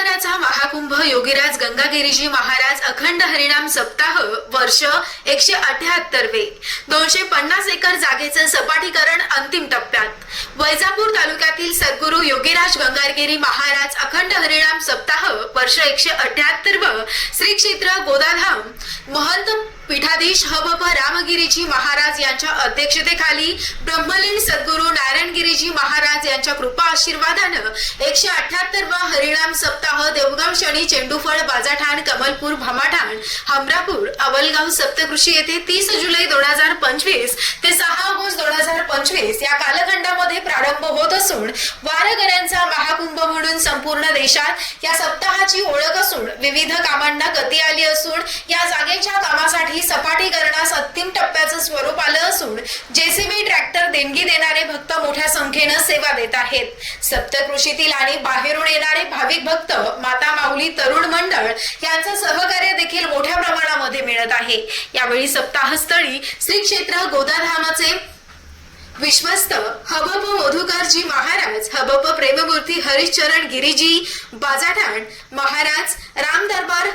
महाकुंभ योगीराज गंगागिरीजी महाराज अखंड हरिनाम सप्ताह वर्ष एकशे अठ्याहत्तरवे. दोनशे पन्नास एकर जागेचं सपाटीकरण अंतिम टप्प्यात. वैजापूर तालुक्यातील सद्गुरू योगीराज गंगागिरी महाराज अखंड हरिनाम सप्ताह वर्ष एकशे अठ्याहत्तर व श्री क्षेत्र गोदाधाम महंत पीठाधीश हबप रामगिरीजी महाराज यांच्या अध्यक्षतेखाली ब्रह्मलीन सद्गुरू नारायणगिरीजी महाराज यांच्या कृपा आशीर्वादानं एकशे अठ्याहत्तरवा हरिणाम सप्ताह देवगाव शनी चेंडूफळ बाजाठाण कमलपूर भामाठाण हमरापूर अवलगाव सप्तकृषी येथे तीस जुलै दोन हजार पंचवीस ते सहा ऑगस्ट दोन हजार पंचवीस या कालखंडामध्ये असून वारकऱ्यांचा महाकुंभ म्हणून संपूर्ण देशात या सप्ताहाची ओळख असून विविध कामांना गती आली असून या जागेच्या कामासाठी सपाटीकरणास अंतिम टप्प्याचं स्वरूप आलं असून जेसीबी ट्रॅक्टर देणगी देणारे भक्त मोठ्या संख्येनं सेवा देत आहेत. सप्तकृषीतील आणि बाहेरून येणारे भाविक भक्त माता माऊली तरुण मंडळ यांचं सहकार्य देखील मोठ्या प्रमाणामध्ये मिळत आहे. यावेळी सप्ताहस्थळी श्री क्षेत्र गोदाधामाचे विश्वस्त हबप मधुकरजी महाराज हबप प्रेममूर्ती हरिश्चरण गिरीजी बाजाठाण महाराज राम दरबार.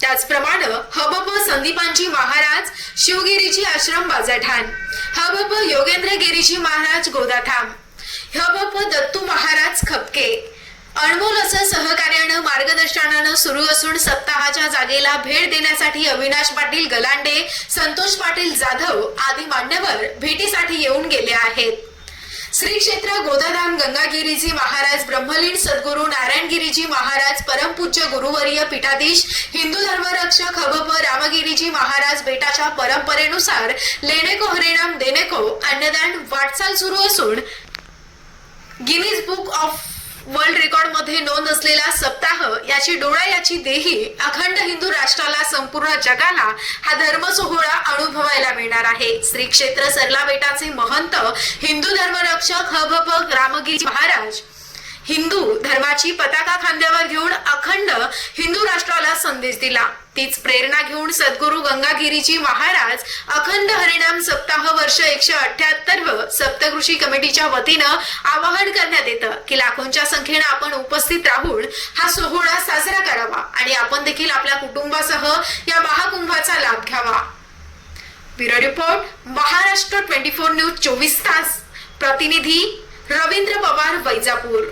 त्याचप्रमाणे हबप संदीपांजी महाराज शिवगिरीजी आश्रम बाजाठाण. हबप योगेंद्रगिरीजी महाराज गोदाठाम हबप दत्तू महाराज खपके. अनमोल असं सहकार्यानं मार्गदर्शनानं सुरू असून सप्ताहाच्या जागेला भेट देण्यासाठी अविनाश पाटील गलांडे संतोष पाटील जाधव आदी मान्यवर भेटीसाठी येऊन गेले आहेत. श्री क्षेत्र गोदाधाम गंगागिरीजी महाराज ब्रह्मलीन सद्गुरू नारायणगिरीजी महाराज परमपूज्य गुरुवर्य पीठाधीश हिंदू धर्मरक्षक हबप रामगिरीजी महाराज बेटाच्या परंपरेनुसार लेणेको हरिणाम देणेको अन्नदान वाटचाल सुरू असून गिनीज बुक ऑफ वर्ल्ड रेकॉर्डमध्ये नोंद असलेला सप्ताह याची डोळा याची देही अखंड हिंदू राष्ट्राला संपूर्ण जगाला हा धर्म सोहळा अनुभवायला मिळणार आहे. श्री क्षेत्र सरला बेटाचे महंत हिंदू धर्मरक्षक हबप रामगिरी महाराज हिंदू धर्माची पताका खांद्यावर घेऊन अखंड हिंदू राष्ट्राला संदेश दिला. तीच प्रेरणा घेऊन सद्गुरू गंगागिरीजी महाराज अखंड हरिनाम सप्ताह वर्ष एकशे अठ्याहत्तर व सप्तकृषी कमिटीच्या वतीनं आवाहन करण्यात येतं की लाखोंच्या संख्येनं आपण उपस्थित राहून हा सोहळा साजरा करावा आणि आपण देखील आपल्या कुटुंबासह या महाकुंभाचा लाभ घ्यावा. Bureau report Maharashtra twenty four news चोवीस तास. प्रतिनिधी रवींद्र पवार वैजापूर.